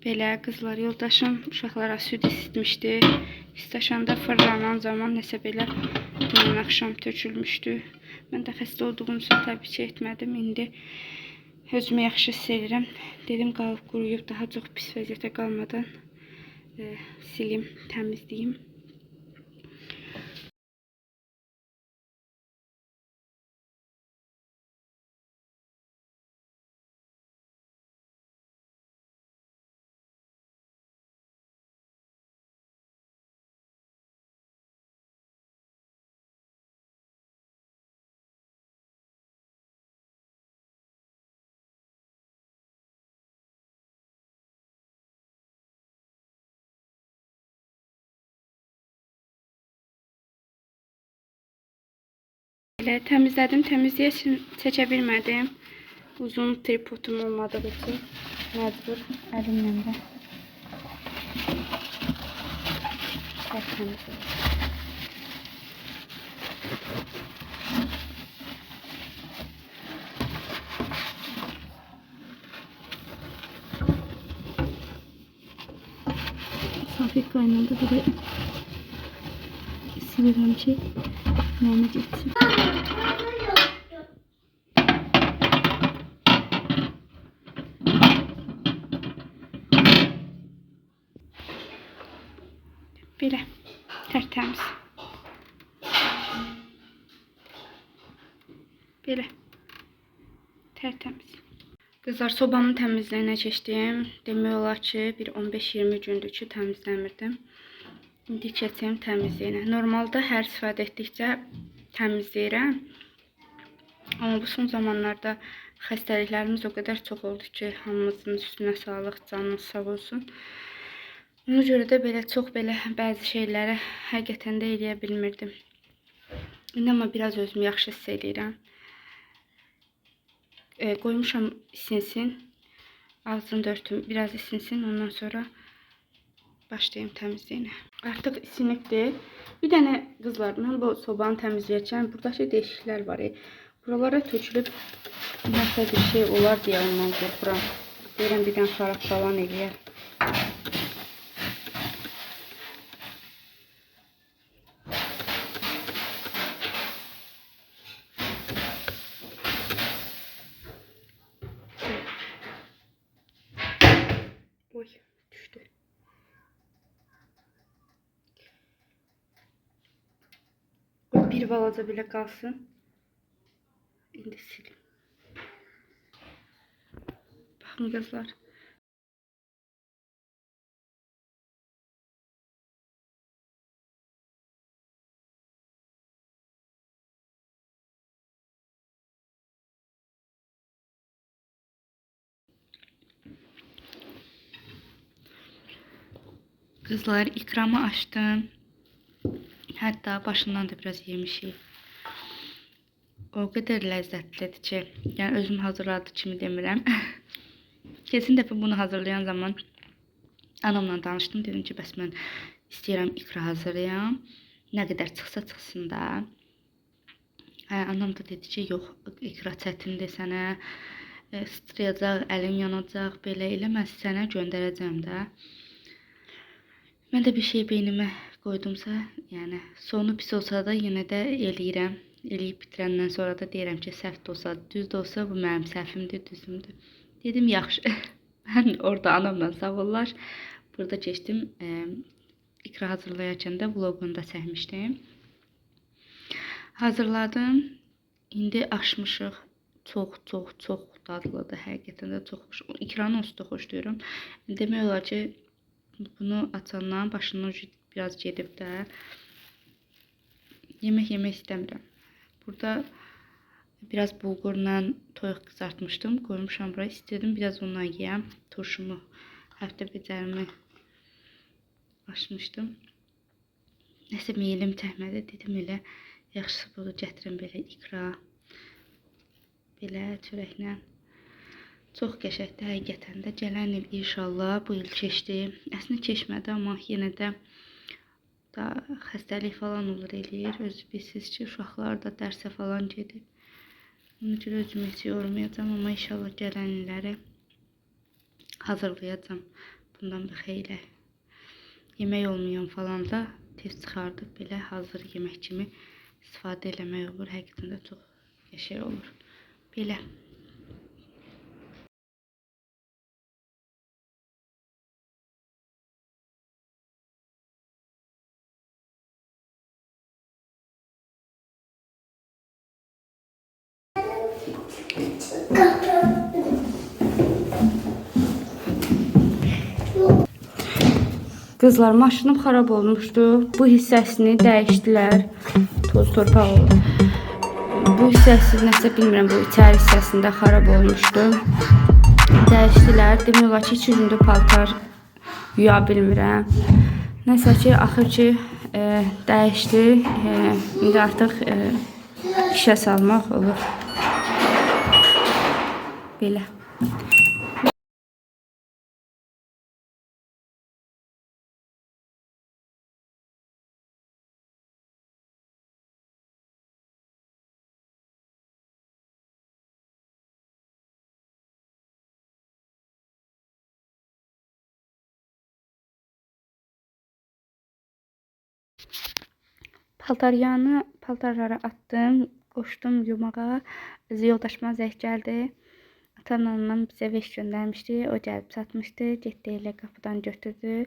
Belə qızlar yoldaşım uşaqlara süd isitmişdi. İstaşanda fırlanan zaman nəsə belə dünən axşam tökülmüşdü. Mən də xəstə olduğum üçün təbii ki etmədim. İndi özümü yaxşı hiss edirəm. Dedim qalıb quruyub daha çox pis vəziyyətə qalmadan e, silim, təmizləyim. Elə təmizlədim, təmizliyə çə- çəkə bilmədim. Uzun tripodum olmadığı əlimlə də tərtəmiz oldu. Safik kaynadı bir de ki nane geçsin. Belə tərtəmiz. Belə tərtəmiz. Qızlar sobanın təmizliyinə keçdim. Demək olar ki, bir 15-20 gündür ki, təmizləmirdim. İndi keçim təmizliyinə. Normalda hər istifadə etdikcə təmizləyirəm. Amma bu son zamanlarda xəstəliklərimiz o qədər çox oldu ki, hamımızın üstünə sağlıq, canınız sağ olsun. Ona görə də belə çox belə bəzi şeyləri həqiqətən də eləyə bilmirdim. İndi amma biraz özümü yaxşı hiss edirəm. E, qoymuşam isinsin. Ağzını da biraz isinsin. Ondan sonra başlayayım təmizliyinə. Artıq isinibdir. Bir dənə qızlar, mən bu sobanı təmizləyəcəm. Buradakı deşiklər var. E. Buralara tökülüb nəsə bir şey olar deyə ondan qorxuram. Deyirəm bir dənə xarab falan eləyər. Oy düştü. O bir balaca bile kalsın. İndi silim. Bakın kızlar. Kızlar ikramı açtım. Hatta başından da biraz yemişik. O qədər ləzzətlidir ki, yəni özüm hazırladı kimi demirəm. Keçən dəfə bunu hazırlayan zaman anamla danışdım. Dedim ki, bəs mən istəyirəm ikra hazırlayam. Nə qədər çıxsa çıxsın da. Anam da dedi ki, yox, ikra çətindir sənə. E, Sıtrayacaq, əlin yanacaq, belə eləməz sənə göndərəcəm də. Mən də bir şey beynimə qoydumsa, yəni sonu pis olsa da yenə də eləyirəm. Eləyib bitirəndən sonra da deyirəm ki, səhv də olsa, düz də olsa bu mənim səhvimdir, düzümdür. Dedim yaxşı. mən orada anamla sağollar. Burada keçdim. E, ikra hazırlayarkən də vloqunu da çəkmişdim. Hazırladım. İndi açmışıq. Çox, çox, çox dadlıdır. Həqiqətən də çox xoş. İkranı onsuz da xoşlayıram. Demək olar ki, bunu açandan başının ucu biraz gedib də. Yemək istəmirəm. Burada biraz bulgurla toyuq qızartmışdım. Qoymuşam bura. İstedim biraz ondan yeyəm. Turşumu, həftə becərimi açmışdım. Nəsə meyilim çəkmədi. Dedim elə yaxşısı budur gətirim belə ikra. Belə çörəklə. Çox qəşəngdir həqiqətən də. Gələn il inşallah bu il keçdi. Əslində keçmədi, amma yenə də da xəstəlik falan olur eləyir. Özü bilirsiniz ki, uşaqlar da dərsə falan gedib. Onun üçün özümü heç yormayacağam, amma inşallah gələn illəri hazırlayacağam. bundan bir xeyli yemək olmayan falan da tez çıxardıb belə hazır yemək kimi istifadə eləmək olur. Həqiqətən də çox şey olur. Belə. Kızlar maşınım xarab olmuşdu. Bu hissəsini dəyişdilər. Toz torpaq oldu. Bu hissəsi nəsə bilmirəm bu içəri hissəsində xarab olmuşdu. Dəyişdilər. Demək olar ki, 2 gündür paltar yuya bilmirəm. Nəsə ki, axır ki e, dəyişdi. E, indi artıq e, işə salmaq olur. Belə. Paltaryanı paltarlara attım, qoşdum yumağa. Yoldaşıma zəng gəldi. Atanla bizə veş göndərmişdi. O gəlib çatmışdı. Getdi elə qapıdan götürdü.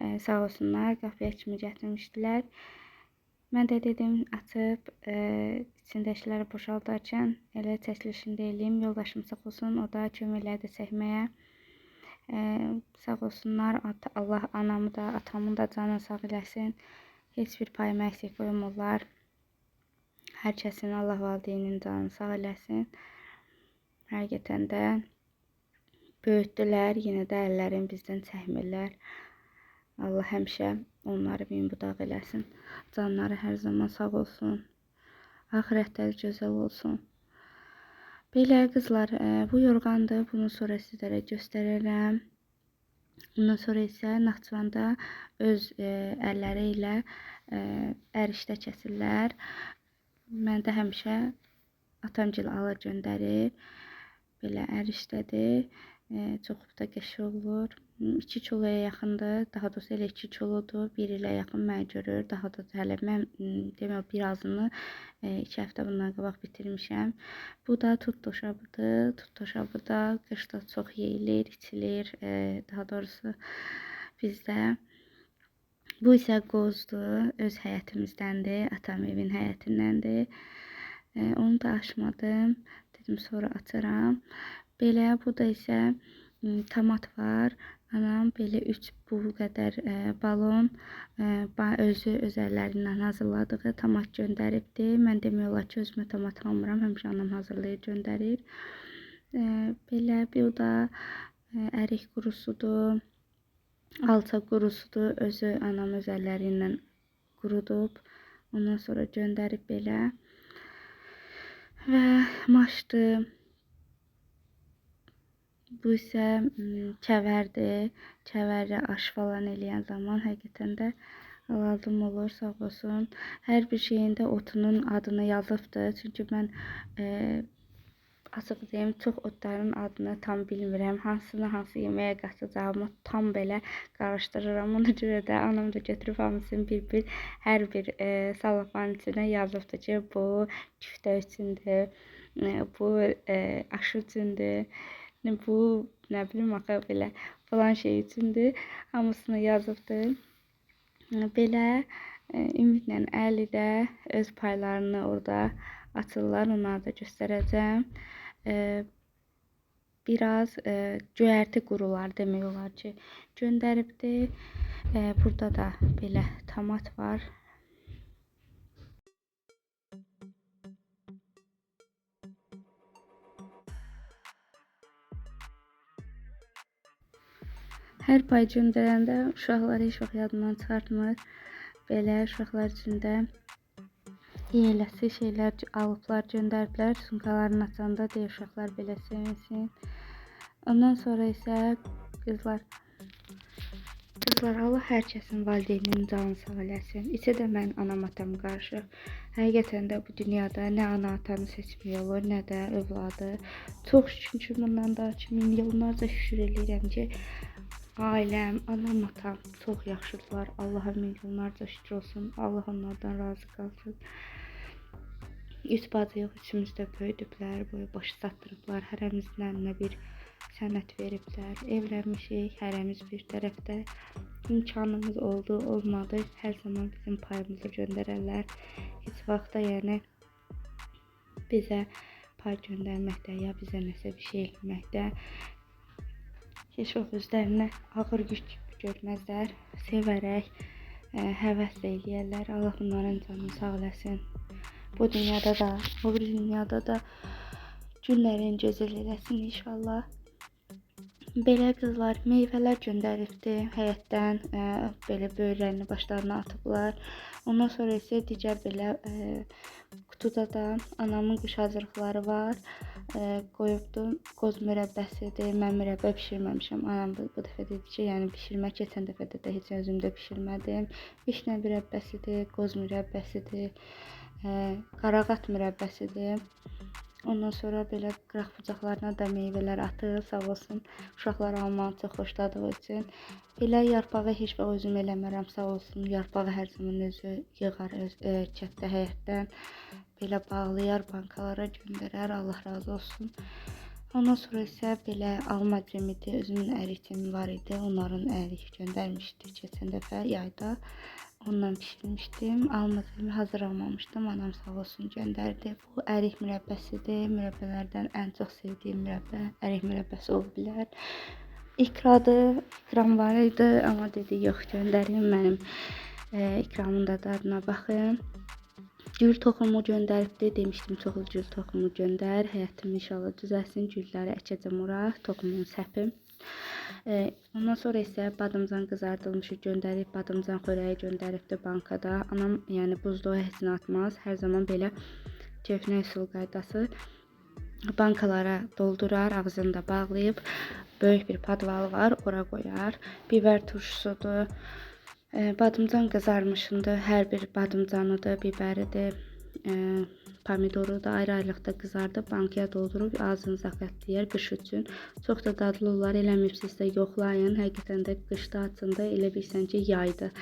Ee, sağ olsunlar qapıya kimi gətirmişdilər. Mən də dedim açıb e, içindəkiləri boşaldarkən elə çəkilişini də eləyim. Yoldaşım sağ olsun, o da kömək elədi çəkməyə. Ee, sağ olsunlar. Allah anamı da, atamın da canını sağ eləsin. Heç bir payımı eksik qoymurlar. Hər kəsin Allah valideynin canını sağ eləsin. Həqiqətən də böyütdülər, yenə də əllərini bizdən çəkmirlər. Allah həmişə onları min budaq eləsin. Canları hər zaman sağ olsun. Axirətləri gözəl olsun. Belə qızlar, e, bu yorğandır. Bunu sonra sizlərə göstərərəm. Ondan sonra isə Naxçıvanda öz e, əlləri ilə e, ərişdə kəsirlər. Mən də həmişə atamgil alır göndərir. Belə ərişdədir. E, çox da qəşəng olur. 2 kiloya yaxındır. Daha doğrusu elə 2 kilodur. 1 ilə yaxın mənə görür. Daha da hələ mən demək birazını 2 həftə bundan qabaq bitirmişəm. Bu da tut doşabıdır. Tut doşabı da qışda çox yeyilir, içilir. E, daha doğrusu bizdə bu isə qozdur. Öz həyətimizdəndir. Atam evin həyətindəndir. E, onu da açmadım. Dedim sonra açaram. Belə bu da isə tomat var. Anam belə 3 bu qədər e, balon e, özü öz əllərindən hazırladığı tomat göndəribdi. Mən demək olar ki, özümə tomat almıram, həmişə anam hazırlayır, göndərir. E, belə bu da e, ərik qurusudur. Alça qurusudur. Özü anam öz əllərindən qurudub. Ondan sonra göndərib belə. Və maşdır. Bu isə kəvərdir. Kəvərlə aş falan eləyən zaman həqiqətən də lazım olur, sağ olsun. Hər bir şeyində otunun adını yazıbdır. Çünki mən e, açıq deyim, çox otların adını tam bilmirəm. Hansını hansı yeməyə qatacağımı tam belə qarışdırıram. Ona görə də anam da götürüb hamısını bir-bir hər bir e, salafanın içinə yazıbdır ki, bu küftə üçündür, e, bu e, aşı üçündür bu nə bilim axı belə falan şey üçündür. Hamısını yazıbdır. Belə e, ümidlə Əli də öz paylarını orada atırlar. Onları da göstərəcəm. E, biraz e, göyərti qurular demək olar ki, göndəribdi. E, burada da belə tomat var. Hər pay göndərəndə uşaqları heç vaxt yadımdan çıxartmır. Belə uşaqlar üçün də eləsi şeylər alıblar, göndərdilər. Sumkalarını açanda deyə uşaqlar belə sevinsin. Ondan sonra isə qızlar Qızlar Allah hər kəsin valideyninin canını sağ eləsin. İçə də mən anam atam qarşı. Həqiqətən də bu dünyada nə ana atanı seçmək olur, nə də övladı. Çox şükür bundan da 2000 yıllarca şükür eləyirəm ki, ailəm, anam, atam çox yaxşıdırlar. Allaha milyonlarca şükür olsun. Allah onlardan razı qalsın. Üç bacıyıq, üçümüz də böyüdüblər, boyu başı çatdırıblar. Hərəmizin əlinə bir sənət veriblər. Evlənmişik, hərəmiz bir tərəfdə. İmkanımız oldu, olmadı. Hər zaman bizim payımızı göndərərlər. Heç vaxt da yəni bizə pay göndərməkdə ya bizə nəsə bir şey etməkdə vaxt özlərinə ağır yük görməzlər. Sevərək, ə, həvəslə eləyərlər. Allah bunların canını sağ eləsin. Bu dünyada da, bir dünyada da günlərin gözəl eləsin inşallah. Belə qızlar meyvələr göndəribdi həyətdən, ə, belə böyrlərini başlarına atıblar. Ondan sonra isə digər belə ə, qutuda da anamın qış hazırlıqları var. Ə, qoyubdum. Qoz mürəbbəsidir. Mən mürəbbə bişirməmişəm. Anam bu, bu dəfə dedi ki, yəni bişirmə keçən dəfə də, də heç özüm də bişirmədim. Vişnə mürəbbəsidir, qoz mürəbbəsidir. Ə, qarağat mürəbbəsidir. Ondan sonra belə qıraq bucaqlarına da meyvələr atır, sağ olsun. Uşaqlar almağı çox xoşladığı üçün. Belə yarpağı heç vaxt özüm eləmərəm, sağ olsun. Yarpağı hər zaman özü yığar öz e, çətdə həyətdən. Belə bağlayar, bankalara göndərər. Allah razı olsun. Ondan sonra isə belə alma cemidi özümün əritim var idi. Onların ərik göndərmişdi keçən dəfə yayda. Ondan pişirmişdim. Alma cemi hazır almamışdım. Anam sağ olsun göndərdi. Bu ərik mürəbbəsidir. Mürəbbələrdən ən çox sevdiyim mürəbbə ərik mürəbbəsi ola bilər. İkradır. İkram var idi, amma dedi yox göndərim mənim e, ikramın da dadına baxın. Gül toxumu göndəribdi. Demişdim çoxlu gül toxumu göndər. Həyatım inşallah düzəlsin. Gülləri əkəcəm ora. Toxumunu səpim. Ee, ondan sonra isə badımcan qızardılmışı göndərib, badımcan xörəyi göndəribdi bankada. Anam yəni buzluğa heç atmaz. Hər zaman belə keyfinə üsul qaydası bankalara doldurar, ağzını da bağlayıb böyük bir padvalı var, ora qoyar. Biber turşusudur. Ee, badımcan qızarmışındır. Hər bir badımcanıdır, biberidir. Ee, Pomidoru da ayrı-ayrılıqda qızardıb bankaya doldurub ağzınıza xəttləyər qış üçün. Çox da dadlı olar. Eləmibsinizsə yoxlayın. Həqiqətən də qışda açında elə bilsən ki, yaydır.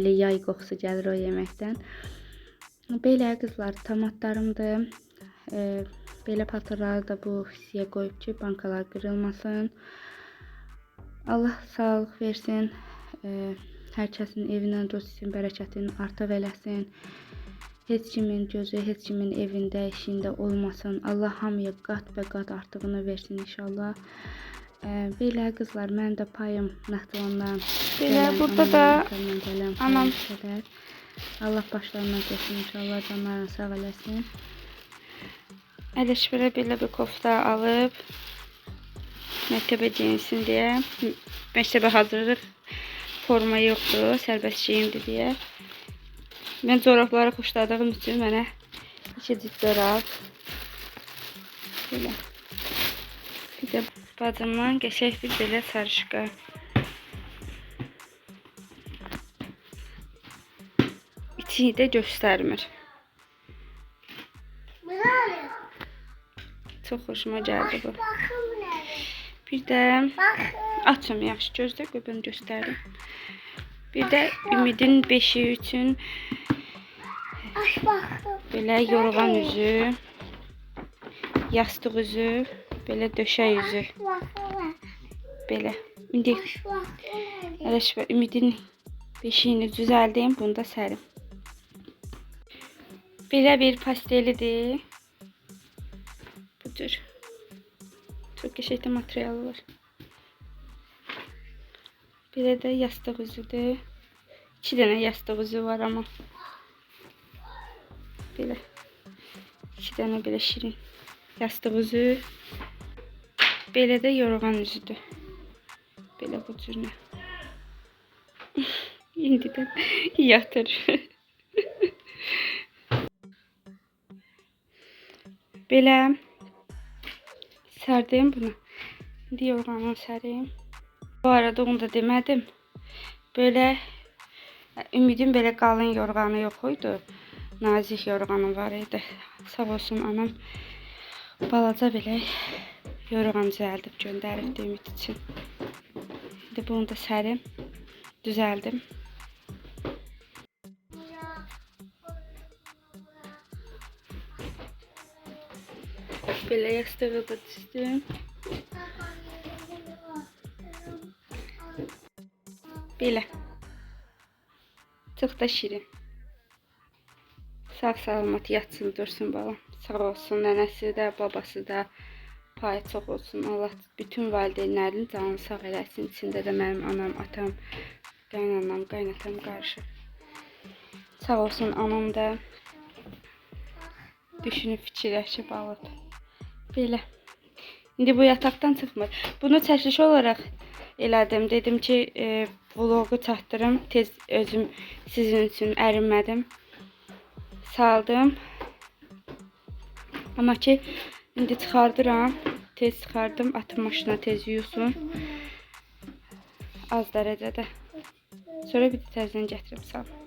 Elə yay qoxusu gəlir o yeməkdən. Belə qızlar, tomatlarımdır. E, belə patırları da bu hissəyə qoyub ki, bankalar qırılmasın. Allah sağlıq versin. E, hər kəsin evindən dost için bərəkətin artıb eləsin. Heç kimin gözü, heç kimin evində, işində olmasın. Allah hamıya qat və qat artığını versin inşallah. Ee, belə qızlar, mənim də payım Naxçıvandan. Belə, burada da gələn anam- qədər. Allah başlarından görsün inşallah, canlarını sağ eləsin. Əlişbirə belə bir kofta alıb məktəbə geyinsin deyə. Məktəbə hazırlıq forma yoxdur, sərbəst geyimdir deyə. Mən corabları xoşladığım üçün mənə iki cüt corab. Bir də bacımdan qəşəng bir belə sarışqa. İçini də göstərmir. Çox xoşuma gəldi bu. Bir də açım yaxşı gözlə qoy göstərim. Bir də Ümidin beşiyi üçün belə yorğan üzü, yastıq üzü, belə döşək üzü, belə. İndi. Ələşbər Ümidin beşiyini düzəldim, bunu da sərim. Belə bir pastelidir. Budur. Çox qəşəng də materialı var. Belə də yastıq üzüdür. İki dənə yastıq üzü var amma. Belə. İki dənə belə şirin yastıq üzü. Belə də yorğan üzüdür. Belə bu cürlə. İndidən yatır. Belə sərdim bunu. İndi yorğanı sərim. Bu arada onu da demədim. Böyle Ümidin belə qalın yorğanı yox idi. Nazik yorğanı var idi. Sağ olsun anam balaca belə yorğan düzəldib göndəribdi Ümid üçün. İndi bunu da sərim. Düzəldim. Belə yastığı da düzdüm. Belə. Çox da şirin. Sağ salamat yatsın, dursun balam. Sağ olsun nənəsi də, babası da. Payı çox olsun. Allah bütün valideynlərin canını sağ eləsin. İçində də mənim anam, atam, qaynanam, qaynatam qarışıq. Sağ olsun anam da düşünüb fikirləşib alıb. Belə. İndi bu yataqdan çıxmır. Bunu çəkiliş olaraq elədim. Dedim ki, e, vlogu çatdırım. Tez özüm sizin üçün ərinmədim. Saldım. Amma ki, indi çıxardıram. Tez çıxardım. Atım maşına tez yuyusun. Az dərəcədə. Sonra bir də təzədən gətirib sal.